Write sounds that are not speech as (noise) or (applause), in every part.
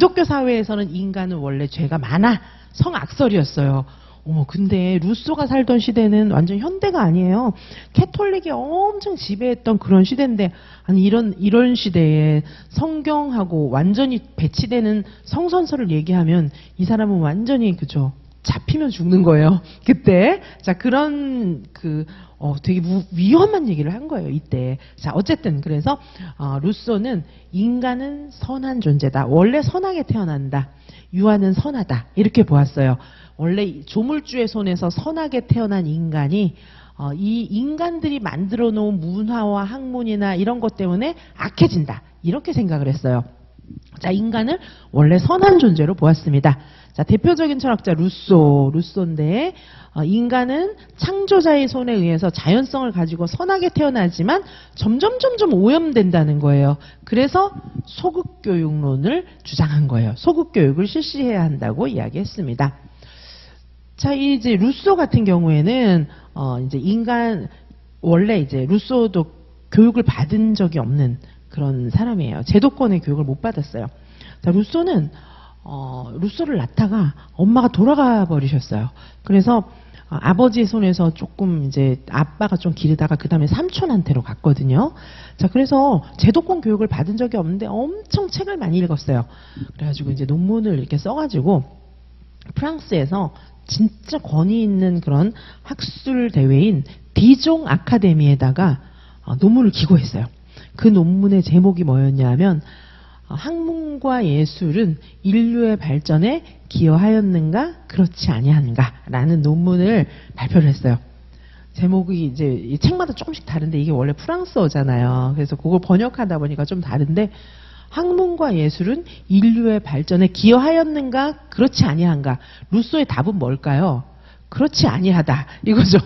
기독교 사회에서는 인간은 원래 죄가 많아 성악설이었어요. 어머, 근데 루소가 살던 시대는 완전 현대가 아니에요. 캐톨릭이 엄청 지배했던 그런 시대인데, 아니, 이런, 이런 시대에 성경하고 완전히 배치되는 성선설을 얘기하면 이 사람은 완전히, 그죠. 잡히면 죽는 거예요. (laughs) 그때. 자, 그런, 그, 어, 되게 무- 위험한 얘기를 한 거예요, 이때. 자, 어쨌든, 그래서, 어, 루소는 인간은 선한 존재다. 원래 선하게 태어난다. 유아는 선하다. 이렇게 보았어요. 원래 이 조물주의 손에서 선하게 태어난 인간이 어, 이 인간들이 만들어 놓은 문화와 학문이나 이런 것 때문에 악해진다. 이렇게 생각을 했어요. 자, 인간을 원래 선한 존재로 보았습니다. 자, 대표적인 철학자 루소, 루소인데, 어, 인간은 창조자의 손에 의해서 자연성을 가지고 선하게 태어나지만 점점 점점 오염된다는 거예요. 그래서 소극 교육론을 주장한 거예요. 소극 교육을 실시해야 한다고 이야기했습니다. 자, 이 이제 루소 같은 경우에는 어 이제 인간 원래 이제 루소도 교육을 받은 적이 없는 그런 사람이에요. 제도권의 교육을 못 받았어요. 자, 루소는 어 루소를 낳다가 엄마가 돌아가 버리셨어요. 그래서 어, 아버지의 손에서 조금 이제 아빠가 좀 기르다가 그 다음에 삼촌한테로 갔거든요. 자, 그래서 제도권 교육을 받은 적이 없는데 엄청 책을 많이 읽었어요. 그래가지고 이제 논문을 이렇게 써가지고 프랑스에서 진짜 권위 있는 그런 학술 대회인 디종 아카데미에다가 어, 논문을 기고했어요. 그 논문의 제목이 뭐였냐면 어, 학문과 예술은 인류의 발전에 기여하였는가 그렇지 아니한가라는 논문을 발표를 했어요. 제목이 이제 이 책마다 조금씩 다른데 이게 원래 프랑스어잖아요. 그래서 그걸 번역하다 보니까 좀 다른데 학문과 예술은 인류의 발전에 기여하였는가 그렇지 아니한가 루소의 답은 뭘까요? 그렇지 아니하다 이거죠.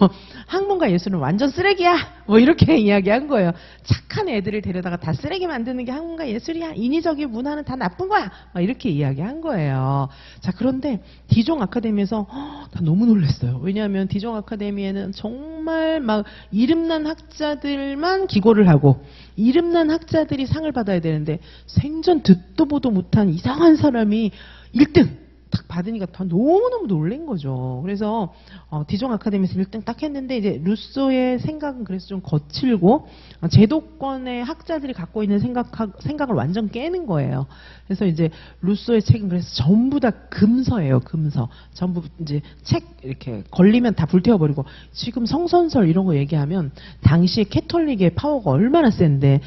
학문과 예술은 완전 쓰레기야 뭐 이렇게 (laughs) 이야기한 거예요. 착한 애들을 데려다가 다 쓰레기 만드는 게 학문과 예술이야. 인위적인 문화는 다 나쁜 거야. 막 이렇게 이야기한 거예요. 자 그런데 디종 아카데미에서 허, 다 너무 놀랐어요. 왜냐하면 디종 아카데미에는 정말 막 이름난 학자들만 기고를 하고 이름난 학자들이 상을 받아야 되는데 생전 듣도 보도 못한 이상한 사람이 1등 딱 받으니까 다 너무너무 놀란 거죠. 그래서 어, 디종 아카데미에서 1등 딱 했는데 이제 루소의 생각은 그래서 좀 거칠고 어, 제도권의 학자들이 갖고 있는 생각 생각을 완전 깨는 거예요. 그래서 이제 루소의 책은 그래서 전부 다 금서예요. 금서. 전부 이제 책 이렇게 걸리면 다 불태워 버리고 지금 성선설 이런 거 얘기하면 당시에 캐톨릭의 파워가 얼마나 센데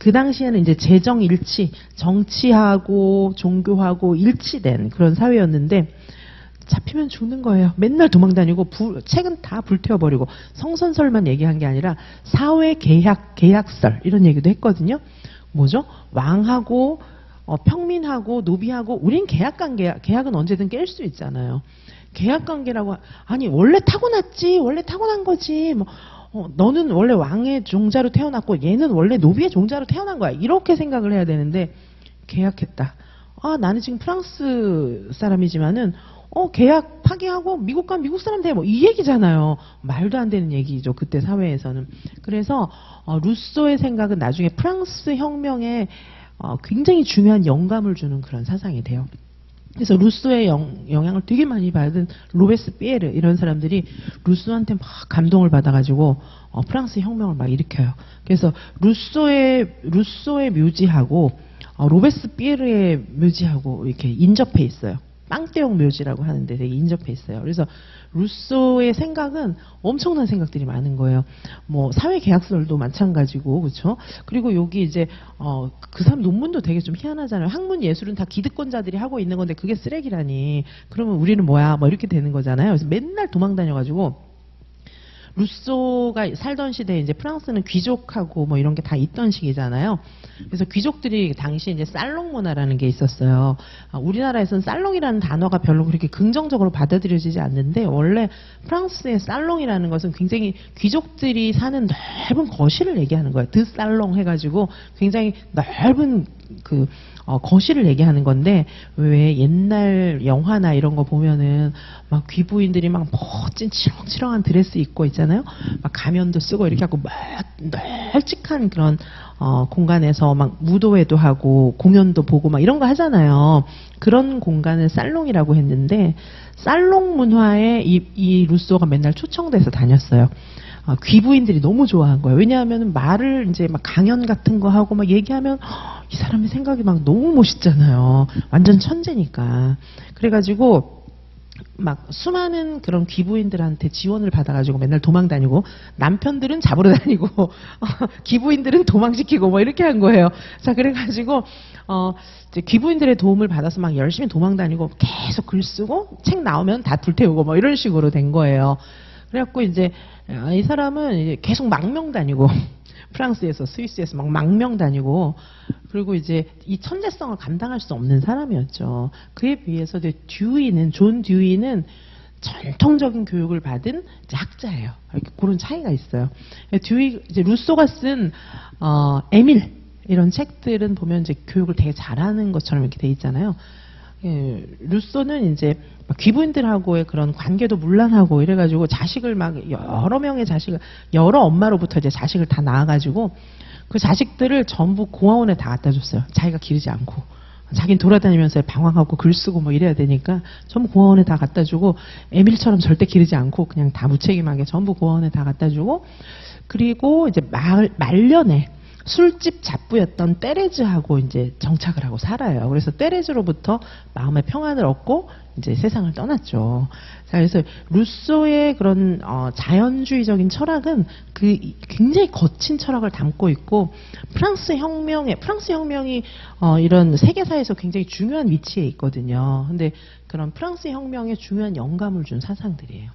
그 당시에는 이제 재정 일치, 정치하고 종교하고 일치된 그런 사회였는데 잡히면 죽는 거예요. 맨날 도망 다니고 불- 책은 다 불태워 버리고 성선설만 얘기한 게 아니라 사회 계약 계약설 이런 얘기도 했거든요. 뭐죠? 왕하고 어, 평민하고 노비하고 우린 계약 관계 계약은 언제든 깰 수 있잖아요. 계약 관계라고 아니 원래 타고났지 원래 타고난 거지 뭐 어, 너는 원래 왕의 종자로 태어났고 얘는 원래 노비의 종자로 태어난 거야 이렇게 생각을 해야 되는데 계약했다. 아 나는 지금 프랑스 사람이지만은 어 계약 파기하고 미국 가면 미국 사람 돼 뭐 이 얘기잖아요. 말도 안 되는 얘기죠 그때 사회에서는. 그래서 어, 루소의 생각은 나중에 프랑스 혁명에 어, 굉장히 중요한 영감을 주는 그런 사상이 돼요. 그래서 루소의 영, 영향을 되게 많이 받은 로베스 피에르 이런 사람들이 루소한테 막 감동을 받아가지고 어, 프랑스 혁명을 막 일으켜요. 그래서 루소의 루소의 묘지하고 어, 로베스 피에르의 묘지하고 이렇게 인접해 있어요. 빵대용 묘지라고 하는데 되게 인접해 있어요. 그래서 루소의 생각은 엄청난 생각들이 많은 거예요. 뭐 사회 계약설도 마찬가지고 그렇죠. 그리고 여기 이제 어, 그 사람 논문도 되게 좀 희한하잖아요. 학문 예술은 다 기득권자들이 하고 있는 건데 그게 쓰레기라니. 그러면 우리는 뭐야? 뭐 이렇게 되는 거잖아요. 그래서 맨날 도망 다녀가지고 루소가 살던 시대에 이제 프랑스는 귀족하고 뭐 이런 게 다 있던 시기잖아요. 그래서 귀족들이 당시 이제 살롱 문화라는 게 있었어요. 아, 우리나라에서는 살롱이라는 단어가 별로 그렇게 긍정적으로 받아들여지지 않는데 원래 프랑스의 살롱이라는 것은 굉장히 귀족들이 사는 넓은 거실을 얘기하는 거예요. 드 살롱 해가지고 굉장히 넓은 그 어, 거실을 얘기하는 건데 왜 옛날 영화나 이런 거 보면은 막 귀부인들이 막 멋진 치렁치렁한 드레스 입고 있잖아요. 막 가면도 쓰고 이렇게 하고 막 널찍한 그런 어, 공간에서 막 무도회도 하고 공연도 보고 막 이런 거 하잖아요. 그런 공간을 살롱이라고 했는데 살롱 문화에 이, 이 루소가 맨날 초청돼서 다녔어요. 어, 귀부인들이 너무 좋아한 거예요. 왜냐하면 말을 이제 막 강연 같은 거 하고 막 얘기하면 허, 이 사람의 생각이 막 너무 멋있잖아요. 완전 천재니까. 그래가지고 막 수많은 그런 귀부인들한테 지원을 받아가지고 맨날 도망 다니고 남편들은 잡으러 다니고 (laughs) 귀부인들은 도망시키고 뭐 이렇게 한 거예요. 자 그래가지고 어 이제 귀부인들의 도움을 받아서 막 열심히 도망 다니고 계속 글 쓰고 책 나오면 다 불태우고 뭐 이런 식으로 된 거예요. 그래갖고 이제 아, 이 사람은 계속 망명 다니고 (laughs) 프랑스에서 스위스에서 막 망명 다니고 그리고 이제 이 천재성을 감당할 수 없는 사람이었죠. 그에 비해서 듀이는 존 듀이는 전통적인 교육을 받은 학자예요. 이렇게 그런 차이가 있어요. 듀이 이제 루소가 쓴 어, 에밀 이런 책들은 보면 이제 교육을 되게 잘하는 것처럼 이렇게 돼 있잖아요. 예, 루소는 이제 막 귀부인들하고의 그런 관계도 문란하고 이래가지고 자식을 막 여러 명의 자식을 여러 엄마로부터 이제 자식을 다 낳아가지고 그 자식들을 전부 공화원에 다 갖다 줬어요. 자기가 기르지 않고. 자기는 돌아다니면서 방황하고 글 쓰고 뭐 이래야 되니까 전부 공화원에 다 갖다 주고 에밀처럼 절대 기르지 않고 그냥 다 무책임하게 전부 공화원에 다 갖다 주고 그리고 이제 말, 말년에 술집 잡부였던 때레즈하고 이제 정착을 하고 살아요. 그래서 때레즈로부터 마음의 평안을 얻고 이제 세상을 떠났죠. 자, 그래서 루소의 그런 어, 자연주의적인 철학은 그 이- 굉장히 거친 철학을 담고 있고 프랑스 혁명에 프랑스 혁명이 어, 이런 세계사에서 굉장히 중요한 위치에 있거든요. 근데 그런 프랑스 혁명에 중요한 영감을 준 사상들이에요.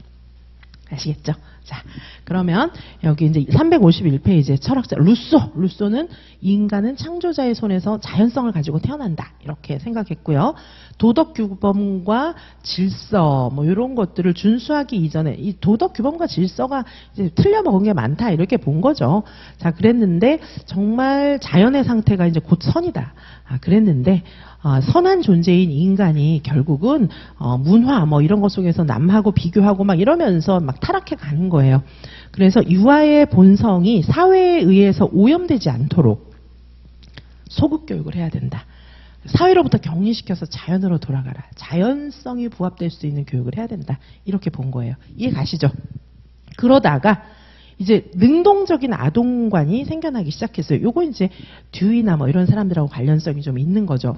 아시겠죠? 자, 그러면 여기 이제 351페이지에 철학자 루소, 루소는 인간은 창조자의 손에서 자연성을 가지고 태어난다 이렇게 생각했고요. 도덕 규범과 질서 뭐 이런 것들을 준수하기 이전에 이 도덕 규범과 질서가 이제 틀려 먹은 게 많다 이렇게 본 거죠. 자, 그랬는데 정말 자연의 상태가 이제 곧 선이다. 아, 그랬는데 아, 선한 존재인 인간이 결국은 어, 문화 뭐 이런 것 속에서 남하고 비교하고 막 이러면서 막 타락해 가는 거예요. 그래서 유아의 본성이 사회에 의해서 오염되지 않도록 소극 교육을 해야 된다. 사회로부터 격리시켜서 자연으로 돌아가라. 자연성이 부합될 수 있는 교육을 해야 된다. 이렇게 본 거예요. 이해 가시죠? 그러다가 이제 능동적인 아동관이 생겨나기 시작했어요. 요거 이제 듀이나 뭐 이런 사람들하고 관련성이 좀 있는 거죠.